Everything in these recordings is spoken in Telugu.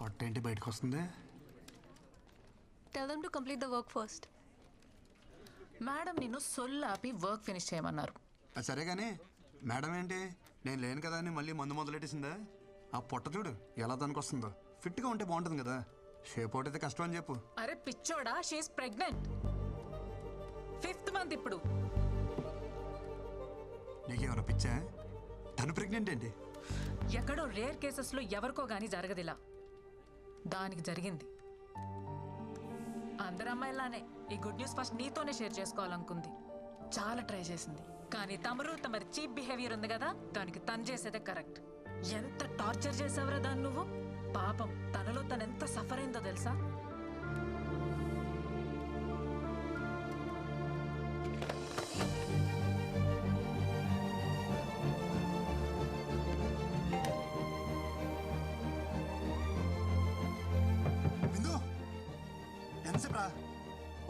పొట్ట ఏంటి బయటకు వస్తుంది tell them to complete the work first madam నిన్ను సొల్లాపి వర్క్ ఫినిష్ చేయమన్నారు. సరే కానీ మేడం ఏంటి? నేను లేను కదా అని మళ్ళీ మందు మొదలెట్టేసిందా? ఆ పొట్ట చూడు ఎలా దానికి వస్తుందో ఫిట్గా ఉంటే బాగుంటుంది కదా. షేప్ అవుట్ అయితే కష్టం అని చెప్పు. అరే పిచ్చోడా షీఈస్ ప్రెగ్నెంట్ ఫిఫ్త్ మంత్ ఇప్పుడు. నీకేమైనా పిచ్చా? తను ప్రెగ్నెంట్ ఏంటి? ఎక్కడో రేర్ కేసెస్లో ఎవరికో గానీ జరగదిలా. దానికి జరిగింది. అందరు అమ్మాయిలానే ఈ గుడ్ న్యూస్ ఫస్ట్ నీతోనే షేర్ చేసుకోవాలనుకుంది. చాలా ట్రై చేసింది. కానీ తమరు తమరి చీప్ బిహేవియర్ ఉంది కదా దానికి తను చేసేదే కరెక్ట్. ఎంత టార్చర్ చేసావురా దాన్ని నువ్వు? పాపం తనలో తను ఎంత సఫర్ అయిందో తెలుసా?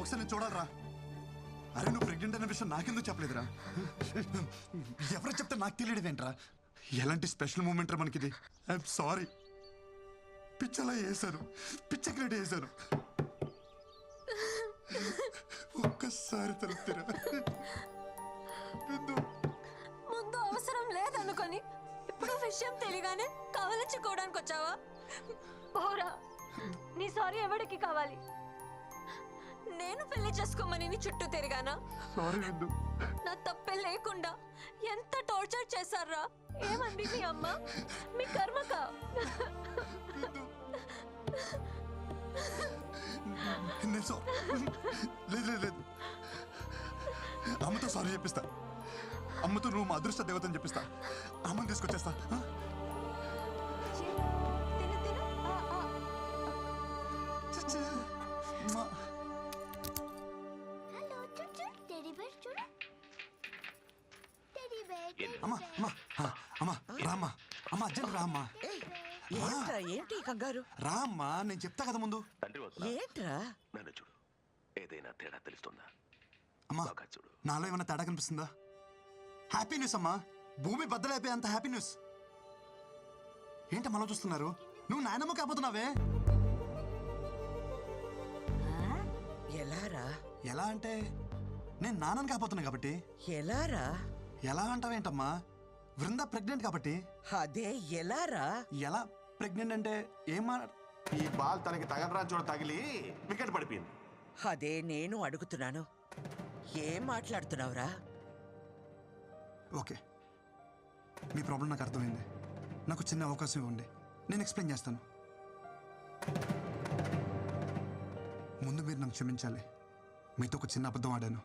ఒకసారి నేను చూడాలరా. అరే నువ్వు ప్రెగ్నెంట్ అనే విషయం నాకెందుకు చెప్పలేదురా? ఎవరు చెప్తే నాకు తెలియడమేంట్రా? ఎలాంటి స్పెషల్ మూమెంట్ రా మనకిది? ఐఎమ్ సారీ పిచ్చలా వేశాను పిచ్చ క్రియేట్ వేశాను ఒక్కసారి తలుపుతారా. ముందు అవసరం లేదనుకొని ఇప్పుడు విషయం తెలియగానే కవలించుకోవడానికి వచ్చావా పోరా. నీ సారీ ఎవరికి కావాలి? నేను పెళ్ళి చేసుకోమని నీ చుట్టూ తిరిగానా? సారీ నా తప్పే లేకుండా ఎంత టార్చర్ చేశారా? ఏమంది మీ అమ్మ? మీ కర్మక? నేను సో లేదు లేదు లేదు. అమ్మతో సారీ చెప్పిస్తా. అమ్మతో నువ్వు మా అదృష్ట దేవతని చెప్పిస్తా. అమ్మని తీసుకొచ్చేస్తా. ఆ? అర్జెంట్ రామ్మా ఏంట్రా ఏంటి ఈ కంగారు? రామ్మా నేను చెప్తా కదా ముందు. తండ్రి ఏంట్రా? నన్ను చూడు. ఏదైనా తేడా తెలుస్తుందా? అమ్మా బాగా చూడు. నాలో ఏమైనా తేడా కనిపిస్తుందా? హ్యాపీ న్యూస్ అమ్మా. భూమి బద్దలైపోయే అంత హ్యాపీ న్యూస్ ఏంటి మనలో చూస్తున్నారు? నువ్వు నాయనమ్మ కాబోతున్నావే. ఎలారా? ఎలా అంటే నేను నాన్నని కాబోతున్నా కాబట్టి. ఎలారా? ఎలా అంటావేంటమ్మా? వృంద ప్రెగ్నెంట్ కాబట్టి? అదే ఎలారా? ఎలా ప్రెగ్నెంట్ అంటే ఏమా ఈ బాల్ తనకి తగలరా చూడ తగిలి వికెట్ పడిపోయింది. అదే నేను అడుగుతున్నాను. ఏం మాట్లాడుతున్నావురా? ఓకే. మీ ప్రాబ్లం నాకు అర్థమైంది. నాకు చిన్న అవకాశం ఇవ్వండి. నేను ఎక్స్ప్లెయిన్ చేస్తాను. ముందు మీరు నన్ను క్షమించాలి. మీతో ఒక చిన్న అబద్ధం ఆడాను.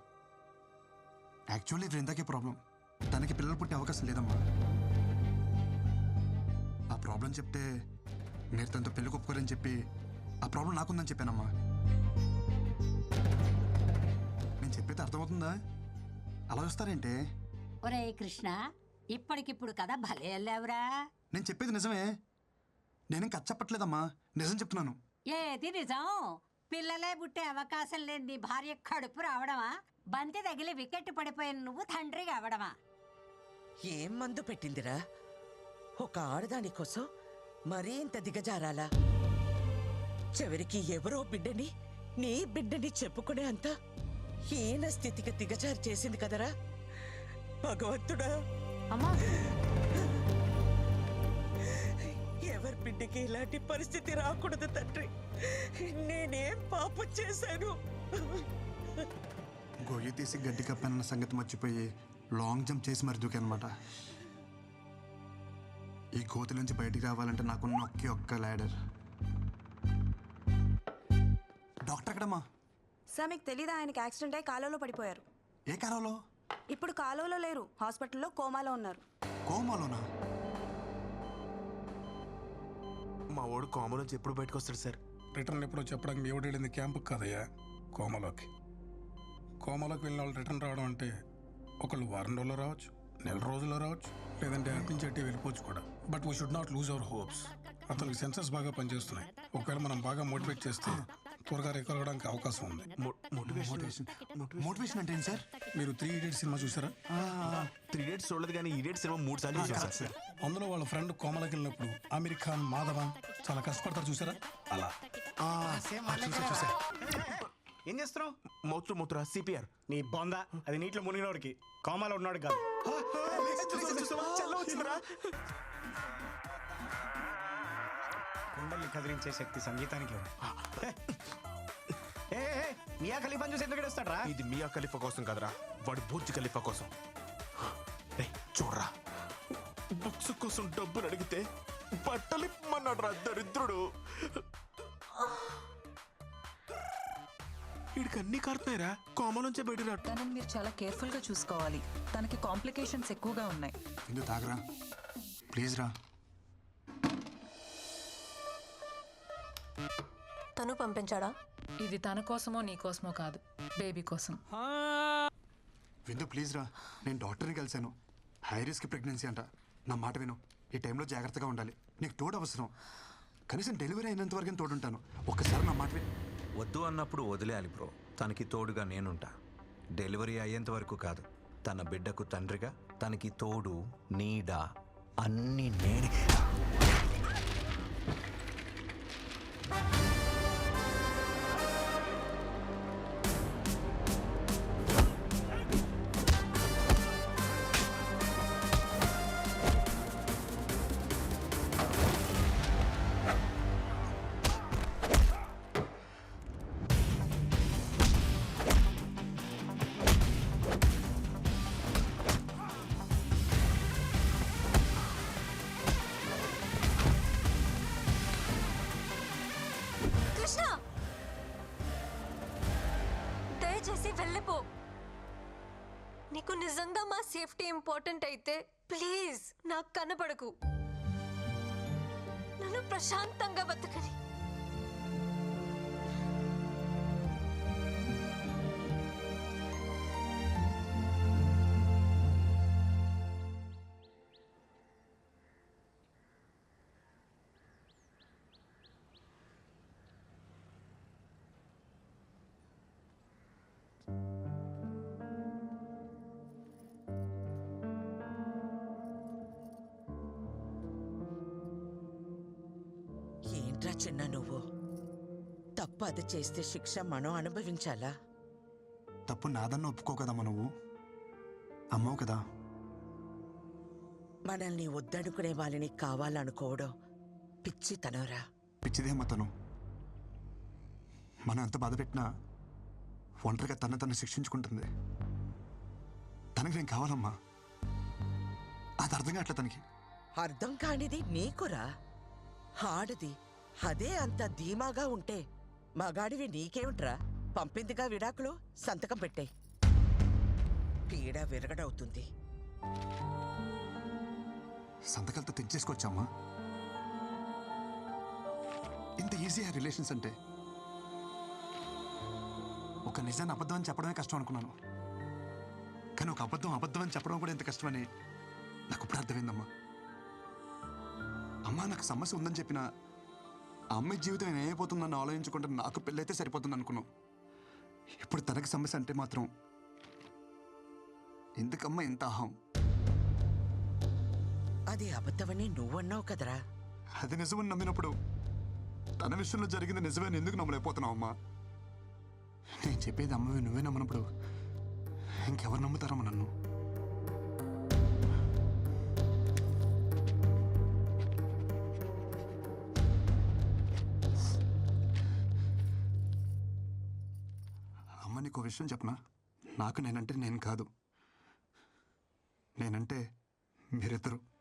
యాక్చువల్లీ వృందాకే ప్రాబ్లం తనకి పిల్లలు పుట్టే అవకాశం లేదమ్మా. ఆ ప్రాబ్లం చెప్తే మీరు తనతో పెళ్ళి ఒప్పుకోరని చెప్పి ఆ ప్రాబ్లం నాకుందని చెప్పానమ్మా. నేను చెప్పేది అర్థమవుతుందా? అలా చూస్తారేంటే? ఒరే కృష్ణ ఇప్పటికిప్పుడు కదా భలే వెళ్ళావురా నేను చెప్పేది నిజమే? నేనేం కచ్చప్పట్లేదమ్మా నిజం చెప్తున్నాను. ఏది నిజం? పిల్లలే పుట్టే అవకాశం లేని నీ భార్య కడుపు రావడమా? బంతి తగిలి వికెట్ పడిపోయిన నువ్వు తండ్రి కావడమా ఏం మందు పెట్టిందిరా? ఒక ఆడదాని కోసం మరీ ఇంత దిగజారాలా? చివరికి ఎవరో బిడ్డని నీ బిడ్డని చెప్పుకునే అంత హీన స్థితికి దిగజారు చేసింది కదరా? భగవంతుడా! అమ్మా! ఎవరి బిడ్డకి ఇలాంటి పరిస్థితి రాకూడదు తండ్రి. నేనేం పాపం చేశాను? గొయ్యి తీసి గడ్డి కప్పానన్న సంగతి మర్చిపోయి లాంగ్ జంప్ చేసి మరి దూకానమాట. ఈ కోతి నుంచి బయటికి రావాలంటే నాకున్న ఒకే ఒక్క ల్యాడర్ డాక్టర్ ఎక్కడమ్మా? సార్ మీకు తెలీదా ఆయనకి యాక్సిడెంట్ అయి కాలువలో పడిపోయారు? ఏ కాలంలో ఇప్పుడు కాలువలో లేరు. హాస్పిటల్లో కోమాలో ఉన్నారు. కోమాలోనా? మా వాడు కోమ నుంచి ఎప్పుడు బయటకు వస్తాడు సార్? రిటర్న్ ఎప్పుడో చెప్పడానికి మీ ఎవడు వెళ్ళింది క్యాంపుకి కాదయ్యా కోమలోకి. కోమలోకి వెళ్ళిన వాళ్ళు రిటర్న్ రావడం అంటే ఒకళ్ళు వారం రోజులు రావచ్చు నెల రోజుల్లో రావచ్చు లేదంటే అనిపించేట్టే వెళ్ళిపోవచ్చు కూడా. But we should not lose our hopes అతనికి సెన్సెస్ బాగా పనిచేస్తున్నాయి. ఒకవేళ మనం బాగా మోటివేట్ చేస్తే త్వరగా రికవర్ అవడానికి అవకాశం ఉంది. మోటివేషన్ మోటివేషన్ అంటే ఏంటి సార్? మీరు త్రీ ఇడియట్ సినిమా చూసారా? త్రీ డేట్స్ చూడలేదు కానీ ఈ డేట్ సినిమా మూడు సార్లు చూసాను సార్. అందులో వాళ్ళ ఫ్రెండ్ కోమలకి వెళ్ళినప్పుడు అమీర్ ఖాన్ మాధవన్ చాలా కష్టపడతారు చూసారా? అలా. చూసా చూసా. ఏం చేస్తున్నావు? మౌత్ టు మౌత్ రా సిపిఆర్. నీ బొంద అది నీటిలో మునిగినోడికి. కోమాలో ఉన్నాడు కాదు. కుండల్ని కదిలించే శక్తి సంగీతానికి మియా ఖలీఫా చూసి ఎందుకు వస్తాడ్రా ఇది మియా ఖలీఫా కోసం కదరా వాడు బూర్జ్ ఖలీఫా కోసం. చూడరా. బుక్స్ కోసం డబ్బులు అడిగితే బట్టలు ఇమ్మన్నాడు రా దరిద్రుడు. వీడికి అన్ని కారుతున్నాయిరా. కోమ నుంచే బయట రా తనని మీరు చాలా కేర్ఫుల్గా చూసుకోవాలి. తనకి కాంప్లికేషన్స్ ఎక్కువగా ఉన్నాయి. ఎందుకు తాగరా. ప్లీజ్ రా. తను పంపించాడా? ఇది తన కోసమో నీ కోసమో కాదు. బేబీ కోసం. విందు ప్లీజ్ రా. నేను డాక్టర్ని కలిశాను. హై రిస్క్ ప్రెగ్నెన్సీ అంట. నా మాట విను. ఈ టైంలో జాగ్రత్తగా ఉండాలి. నీకు తోడు అవసరం. కనీసం డెలివరీ అయినంత వరకు తోడుంటాను. ఒక్కసారి నా మాట విను. వద్దు అన్నప్పుడు వదిలేయాలి బ్రో. తనకి తోడుగా నేనుంటా. డెలివరీ అయ్యేంత వరకు కాదు. తన బిడ్డకు తండ్రిగా తనకి తోడు నీడ అన్నీ నేనే. వెళ్ళిపో. నీకు నిజంగా మా సేఫ్టీ ఇంపార్టెంట్ అయితే ప్లీజ్ నాకు కనపడకు నన్ను ప్రశాంతంగా బతకని. ఏంట్రా చిన్న నువ్వు. తప్పు అది చేస్తే శిక్ష మనం అనుభవించాలా? తప్పు నాదన్న ఒప్పుకో కదమ్మా నువ్వు. అమ్మవు కదా. మనల్ని వద్దనుకునే వాళ్ళని కావాలనుకోవడం పిచ్చి తనరా. పిచ్చిదేమ్మా తను. మనం ఎంత బాధ పెట్టినా ఒంటరిగా తన తను శిక్షించుకుంటుంది. తనకి నేను కావాలమ్మా. అది అర్థం కావట్లే తనకి. అర్థం కానిది నీకురా. ఆడది అదే అంత ధీమాగా ఉంటే మగాడివి నీకేమిట్రా? పంపిందిగా విడాకులు సంతకం పెట్టే. పీడ విరగడవుతుంది. సంతకాలతో తెచ్చేసుకోవచ్చమ్మా ఇంత ఈజీ ఆ రిలేషన్స్ అంటే? ఒక నిజాన్ని అబద్ధం అని చెప్పడమే కష్టం అనుకున్నాను. కానీ ఒక అబద్ధం అబద్ధం అని చెప్పడం కూడా ఎంత కష్టమని నాకు ఇప్పుడు అర్థమైందమ్మా. అమ్మా నాకు సమస్య ఉందని చెప్పిన అమ్మాయి జీవితం ఏమైపోతుందని ఆలోచించుకుంటే నాకు పెళ్ళైతే సరిపోతుంది అనుకున్నాం ఇప్పుడు తనకి సమస్య అంటే మాత్రం ఎందుకమ్మా ఇంత అహం? అది అబద్ధమని నువ్వన్నావు కదరా. అది నిజమని నమ్మినప్పుడు తన విషయంలో జరిగింది నిజమని ఎందుకు నమ్మలేకపోతున్నావు అమ్మా? నేను చెప్పేది అమ్మవి నువ్వే నమ్మనప్పుడు ఇంకెవరు నమ్ముతారమ్మా నన్ను? నీకు విషయం చెప్పనా? నాకు నేనంటే నేను కాదు. నేనంటే మీరిద్దరు.